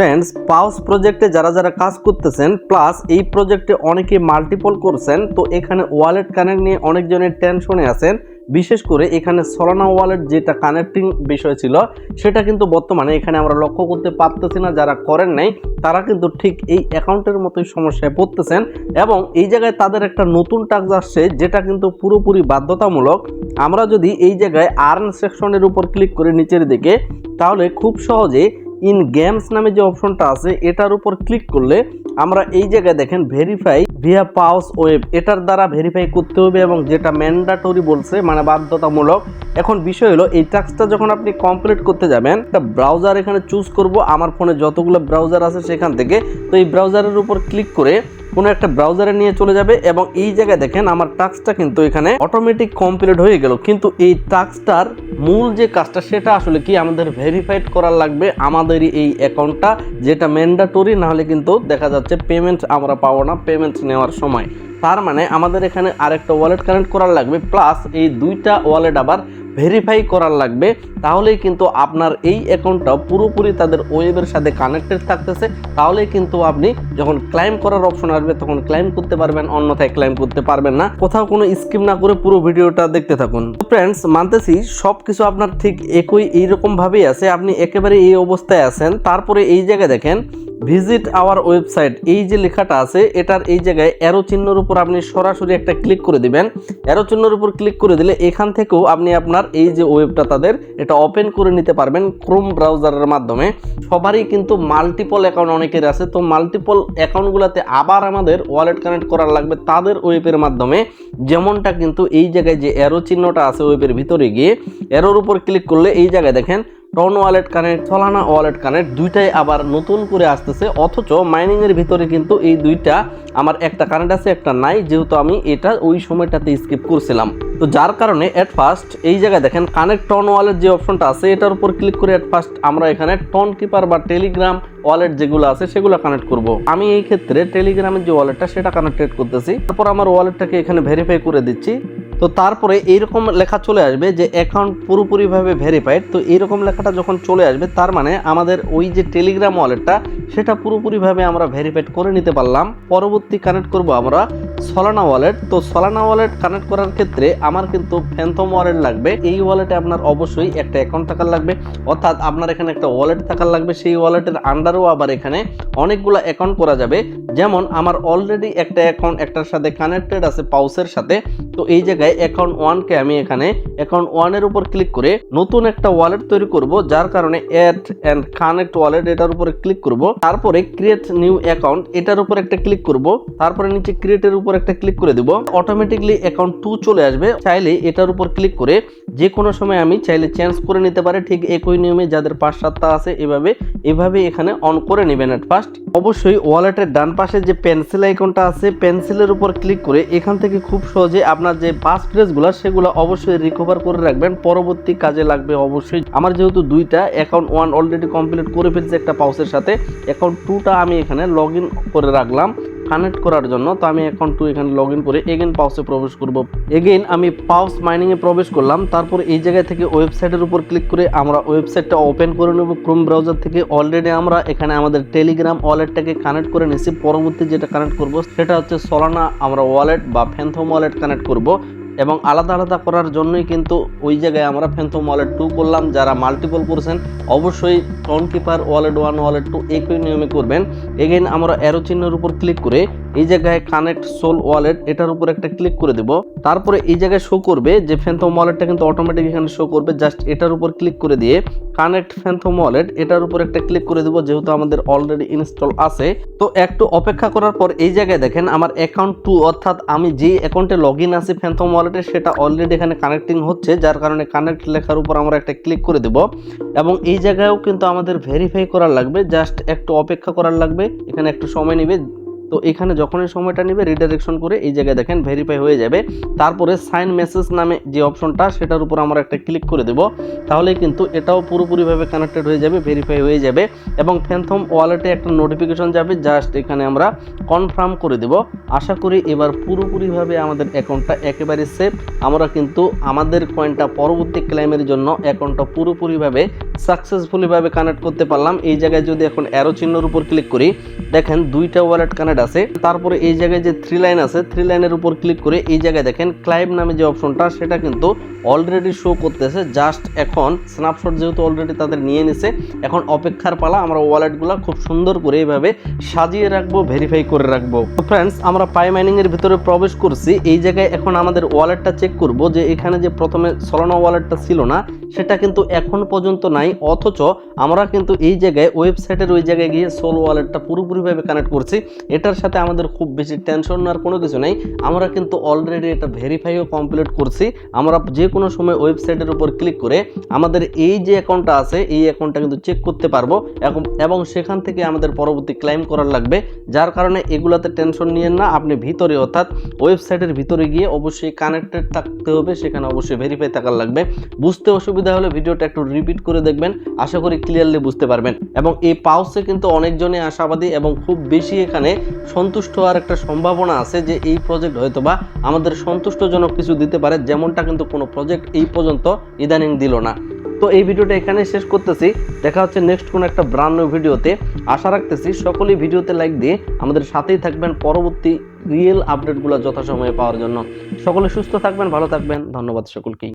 Friends পাউস প্রজেক্টে যারা যারা কাজ করতেছেন প্লাস এই প্রজেক্টে অনেকে মাল্টিপল করছেন, তো এখানে ওয়ালেট কানেক্ট নিয়ে অনেকজনের টেনশনে আছেন। বিশেষ করে এখানে সলানা ওয়ালেট যেটা কানেক্টিং বিষয় ছিল, সেটা কিন্তু বর্তমানে এখানে আমরা লক্ষ্য করতে পারতেছি না, যারা করেন নাই, তারা কিন্তু ঠিক এই অ্যাকাউন্টের মতোই সমস্যায় পড়তেছেন। এবং এই জায়গায় তাদের একটা নতুন টাস্ক আসছে, যেটা কিন্তু পুরোপুরি বাধ্যতামূলক। আমরা যদি এই জায়গায় আর্ন সেকশনের উপর ক্লিক করে নিচের দিকে, তাহলে খুব সহজে ইন গেমস নামে যে অপশনটা আছে, এটার উপর ক্লিক করলে আমরা এই জায়গায় দেখেন ভেরিফাই ভিয়া পাউস ওয়েব। এটার দ্বারা ভেরিফাই করতে হবে এবং যেটা ম্যান্ডাটরি বলছে মানে বাধ্যতামূলক এখন বিষয় হলো, এই টাস্কটা যখন আপনি কমপ্লিট করতে যাবেন, একটা ব্রাউজার এখানে চুজ করব, আমার ফোনে যতগুলো ব্রাউজার আছে সেখান থেকে। তো এই ব্রাউজারের উপর ক্লিক করে কোনো একটা ব্রাউজারে নিয়ে চলে যাবে এবং এই জায়গায় দেখেন আমার টাস্কটা কিন্তু এখানে অটোমেটিক কমপ্লিট হয়ে গেল। কিন্তু এই টাস্কটার মূল যে কাজটা, সেটা আসলে কি আমাদের ভেরিফাইড করার লাগবে আমাদের এই অ্যাকাউন্টটা যেটা ম্যান্ডাটরি নাহলে কিন্তু দেখা যাচ্ছে পেমেন্ট আমরা পাবো না পেমেন্ট নেওয়ার সময়। তার মানে আমাদের এখানে আরেকটা ওয়ালেট কানেক্ট করার লাগবে প্লাস এই দুইটা ওয়ালেট আবার ভেরিফাই করার লাগবে, তাহলেই কিন্তু আপনার এই অ্যাকাউন্টটা পুরোপুরি তাদের ওয়েবের সাথে কানেক্টেড থাকতেছে। তাহলেই কিন্তু আপনি যখন ক্লাইম করার অপশন আসবে, তখন ক্লাইম করতে পারবেন, অন্যথায় ক্লাইম করতে পারবেন না। কোথাও কোনো স্কিম না করে পুরো ভিডিওটা দেখতে থাকুন। ফ্রেন্ডস মানতেছি সব কিছু আপনার ঠিক একই, এইরকমভাবেই আছে। আপনি একেবারে এই অবস্থায় আছেন, তারপরে এই জায়গায় দেখেন ভিজিট আওয়ার ওয়েবসাইট, এই যে লেখাটা আছে, এটার এই জায়গায় অ্যারো চিহ্নর উপর আপনি সরাসরি একটা ক্লিক করে দিবেন। অ্যারো চিহ্নর উপর ক্লিক করে দিলে এখান থেকেও আপনি আপনার এই যে ওয়েবটা তাদের, এটা ওপেন করে নিতে পারবেন ক্রোম ব্রাউজারের মাধ্যমে। সবারই কিন্তু মাল্টিপল অ্যাকাউন্ট অনেকের আছে, তো মাল্টিপল অ্যাকাউন্টগুলোতে আবার আমাদের ওয়ালেট কানেক্ট করার লাগবে তাদের ওয়েবের মাধ্যমে। যেমনটা কিন্তু এই জায়গায় যে অ্যারো চিহ্নটা আছে ওয়েবের ভিতরে গিয়ে অ্যারোর উপর ক্লিক করলে এই জায়গায় দেখেন TON wallet connect Solana wallet connect দুইটাই আবার নতুন করে আসতেছে। অথচ মাইনিং এর ভিতরে কিন্তু এই দুইটা আমার একটা কানেক্ট আছে, একটা নাই। যেহেতু আমি এটা ওই সময়টাতে স্কিপ করছিলাম। তো যার কারণে এট ফার্স্ট এই জায়গায় দেখেন কানেক্ট টন ওয়ালেট যে অপশনটা আছে, এটার উপর ক্লিক করে এট ফার্স্ট আমরা এখানে টন কিপার বা টেলিগ্রাম ওয়ালেট যেগুলো আছে, সেগুলো কানেক্ট করব। আমি এই ক্ষেত্রে টেলিগ্রামের যে ওয়ালেটটা সেটা কানেক্টেড করতেছি। তারপর আমার ওয়ালেটটাকে এখানে ভেরিফাই করে দিচ্ছি। তো তারপরে এইরকম লেখা চলে আসবে যে অ্যাকাউন্ট পুরোপুরিভাবে ভেরিফাইড তো এইরকম লেখাটা যখন চলে আসবে, তার মানে আমাদের ওই যে টেলিগ্রাম ওয়ালেটটা সেটা পুরোপুরিভাবে আমরা ভেরিফাইড করে নিতে পারলাম। পরবর্তী কানেক্ট করব আমরা সলানা ওয়ালেট তো সলানা ওয়ালেট কানেক্ট করার ক্ষেত্রে আমার কিন্তু ফ্যান্থম ওয়ালেট লাগবে। এই ওয়ালেটে আপনার অবশ্যই একটা অ্যাকাউন্ট থাকার লাগবে। অর্থাৎ আপনার এখানে একটা ওয়ালেট থাকার লাগবে। সেই ওয়ালেটের আন্ডারও আবার এখানে অনেকগুলো অ্যাকাউন্ট করা যাবে। যেমন আমার অলরেডি একটা অ্যাকাউন্ট একটার সাথে কানেক্টেড আছে পাউসের সাথে। তো এই জায়গায় অ্যাকাউন্ট ওয়ানকে আমি এখানে অ্যাকাউন্ট ওয়ানের উপর ক্লিক করে নতুন একটা ওয়ালেট তৈরি করব। যার কারণে অ্যাড অ্যান্ড কানেক্ট ওয়ালেট এটার উপরে ক্লিক করব। তারপরে ক্রিয়েট নিউ অ্যাকাউন্ট এটার উপর একটা ক্লিক করব। তারপরে নিচে ক্রিয়েটের উপর একটা ক্লিক করে দিব। অটোমেটিকলি অ্যাকাউন্ট টু চলে আসবে। চাইলে এটার উপর ক্লিক করে যে কোনো সময় আমি চাইলে চেঞ্জ করে নিতে পারে। ঠিক একই নিয়মে যাদের পাঁচ সাতটা আছে এভাবে এভাবে এখানে অন করে নেবেন এট ফার্স্ট অবশ্যই ওয়ালেটের ডান পাশে যে পেন্সিল আইকনটা আছে পেন্সিলের উপর ক্লিক করে এখান থেকে খুব সহজে আপনার যে পাস ফ্রেজগুলো সেগুলো অবশ্যই রিকভার করে রাখবেন। পরবর্তী কাজে লাগবে অবশ্যই। আমার যেহেতু দুইটা অ্যাকাউন্ট ওয়ান অলরেডি কমপ্লিট করে ফেলছে একটা পাউসের সাথে অ্যাকাউন্ট টুটা আমি এখানে লগ করে রাখলাম। কানেক্ট করার জন্য, তো আমি এখন টু এখানে লগ ইন করে এগেন পাউসে প্রবেশ করব। এগেন আমি পাউস মাইনিংয়ে প্রবেশ করলাম, তারপর এই জায়গায় থেকে ওয়েবসাইটের উপর ক্লিক করে আমরা ওয়েবসাইটটা ওপেন করে নেব। ক্রোম ব্রাউজার থেকে অলরেডি আমরা এখানে আমাদের টেলিগ্রাম ওয়ালেটটাকে কানেক্ট করে নিছি পরবর্তী যেটা কানেক্ট করব, সেটা হচ্ছে সলানা আমরা ওয়ালেট বা ফ্যান্থম ওয়ালেট কানেক্ট করব। এবং আলাদা আলাদা করার জন্যই কিন্তু ওই জায়গায় আমরা ফ্যান্থম ওয়ালেট টু করলাম, যারা মাল্টিপল করছেন, অবশ্যই Tonkeeper wallet one wallet two একই নিয়মে করবেন। এগেন আমরা অ্যারো চিহ্নের উপর ক্লিক করে এই জায়গায় কানেক্ট সোল ওয়ালেট এটার উপর একটা ক্লিক করে দেব। তারপরে এই জায়গায় শো করবে যে ফ্যান্থম ওয়ালেটটা কিন্তু অটোমেটিক এখানে শো করবে জাস্ট এটার উপর ক্লিক করে দিয়ে কানেক্ট ফ্যান্থম ওয়ালেট এটার উপর একটা ক্লিক করে দেবো, যেহেতু আমাদের অলরেডি ইনস্টল আছে। তো একটু অপেক্ষা করার পর এই জায়গায় দেখেন, আমার অ্যাকাউন্ট টু অর্থাৎ আমি যে অ্যাকাউন্টে লগ ইন আছি ফ্যান্থম ওয়ালেটে সেটা অলরেডি এখানে কানেক্টিং হচ্ছে, যার কারণে কানেক্ট লেখার উপর আমরা একটা ক্লিক করে দেব। এবং এই জায়গায়ও কিন্তু আমাদের ভেরিফাই করার লাগবে জাস্ট একটু অপেক্ষা করার লাগবে, এখানে একটু সময় নেবে। তো এখানে যখনই সময়টা নেবে রিডাইরেকশন করে এই জায়গায় দেখেন ভেরিফাই হয়ে যাবে। তারপরে সাইন মেসেজ নামে যে অপশনটা সেটার উপর আমরা একটা ক্লিক করে দেব। তাহলে কিন্তু এটাও পুরোপুরিভাবে কানেক্টেড হয়ে যাবে ভেরিফাই হয়ে যাবে এবং ফ্যানথম ওয়ালেটে একটা নোটিফিকেশন যাবে জাস্ট এখানে আমরা কনফার্ম করে দেব। আশা করি এবার পুরোপুরিভাবে আমাদের অ্যাকাউন্টটা একেবারে সেফ আমরা কিন্তু আমাদের কয়েনটা পরবর্তী ক্লাইমের জন্য অ্যাকাউন্টটা পুরোপুরিভাবে সাকসেসফুলিভাবে কানেক্ট করতে পারলাম। এই জায়গায় যদি এখন অ্যারো চিহ্নর উপর ক্লিক করি, দেখেন দুইটা ওয়ালেট কানেক্ট আছে। তারপরে এই জায়গায় যে থ্রি লাইন আছে থ্রি লাইনের উপর ক্লিক করে এই জায়গায় দেখেন ক্লাইব নামে যে অপশনটা সেটা কিন্তু অলরেডি শো করতেছে। জাস্ট এখন স্ন্যাপশট যেহেতু অলরেডি তাদের নিয়ে নিছে, এখন অপেক্ষার পালা আমরা ওয়ালেটগুলো খুব সুন্দর করে এইভাবে সাজিয়ে রাখব ভেরিফাই করে রাখব। তো ফ্রেন্ডস আমরা পাই মাইনিং এর ভিতরে প্রবেশ করছি। এই জায়গায় এখন আমাদের ওয়ালেটটা চেক করব যে এখানে যে প্রথমে সলানো ওয়ালেটটা ছিল না, সেটা কিন্তু এখন পর্যন্ত নাই। অথচ আমরা কিন্তু এই জায়গায় ওয়েবসাইটের ওই জায়গায় গিয়ে সোল ওয়ালেটটা পুরোপুরিভাবে কানেক্ট করছি। এটার সাথে আমাদের খুব বেশি টেনশন নেওয়ার কোনো কিছু নেই। আমরা কিন্তু অলরেডি এটা ভেরিফাইও কমপ্লিট করছি। আমরা যে কোনো সময় ওয়েবসাইটের উপর ক্লিক করে আমাদের এই যে অ্যাকাউন্টটা আছে, এই অ্যাকাউন্টটা কিন্তু চেক করতে পারব। এবং- এবং সেখান থেকে আমাদের পরবর্তী ক্লাইম করার লাগবে। যার কারণে এগুলাতে টেনশন নিয়েন না। আপনি ভিতরে, অর্থাৎ ওয়েবসাইটের ভিতরে গিয়ে অবশ্যই কানেক্টেড থাকতে হবে। সেখানে অবশ্যই ভেরিফাই থাকার লাগবে। বুঝতে অসুবিধা হলে ভিডিওটা একটু রিপিট করে দেখবেন। আশা করি ক্লিয়ারলি বুঝতে পারবেন। এবং এই পাউসে কিন্তু অনেকজনে আশাবাদী এবং খুব বেশি এখানে সন্তুষ্ট হওয়ার একটা সম্ভাবনা আছে যে এই প্রজেক্ট হয়তো বা আমাদের সন্তুষ্টজনক কিছু দিতে পারে, যেমনটা কিন্তু কোনো প্রজেক্ট এই পর্যন্ত ইদানিং দিল না। তো এই ভিডিওটা এখানে শেষ করতেছি। দেখা হচ্ছে নেক্সট কোনো একটা ব্রান্ড ভিডিওতে। আশা রাখতেছি সকলেই ভিডিওতে লাইক দিয়ে আমাদের সাথেই থাকবেন পরবর্তী রিয়েল আপডেটগুলো যথাসময়ে পাওয়ার জন্য। সকলে সুস্থ থাকবেন, ভালো থাকবেন। ধন্যবাদ সকলকেই।